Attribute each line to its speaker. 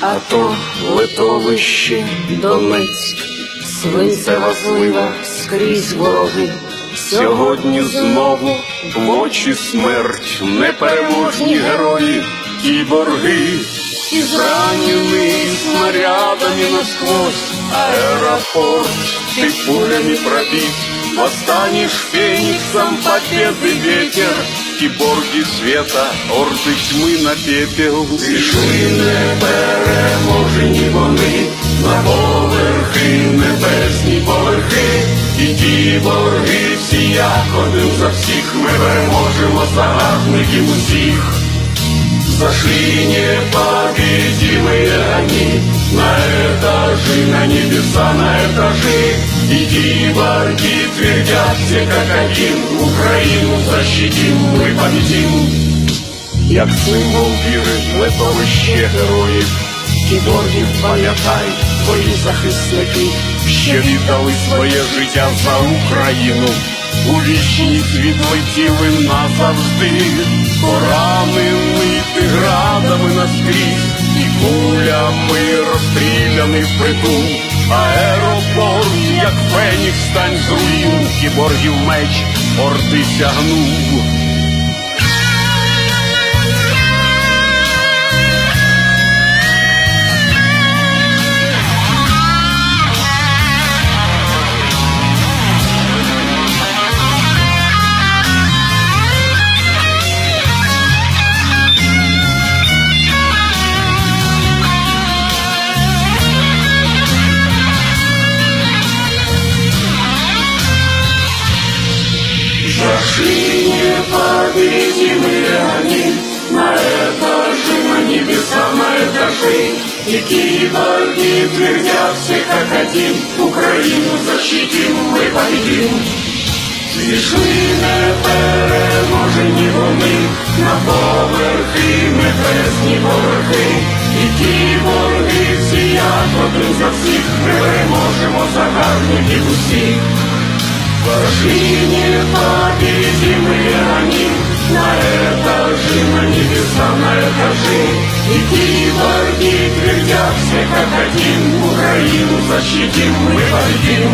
Speaker 1: А то литовище Донецьк, свинцева злива скрізь вороги. Сьогодні знову в очі смерть, непереможні герої, кіборги, і зранений снарядами насквозь, аеропорт ты пулями пробит, восстанешь фениксом победы ветер, кіборги света, орди тьми на пепел. Пішли непереможені вони, на поверхи, небесні поверхи, і ті борги всі як один за всіх, ми переможемо загарбників усіх. Зашли непобедимые они На этажи, на небеса, на этажи И киборги твердят все как один Украину защитим, мы победим Як символ віри, литовище героїв Кіборгів пам'ятай, твої захисники Ще віддали своє життя за Україну у вічність відлетіли назавжди, поранений ти градами наскрізь, і кулями розстріляний впритул, аеропорт, як фенікс, стань з руїн, кіборгів меч, орди сягнув. непобедимые они На этажи, на небеса, на этажи И киборги твердят все как один Украину защитим, мы победим Зійшли непереможені вони На поверхи, небесні поверхи І кіборги всі як один за всіх Ми переможемо загарбників усіх Пошли И Киева, и Брюня, все как один Украину защитим мы победим.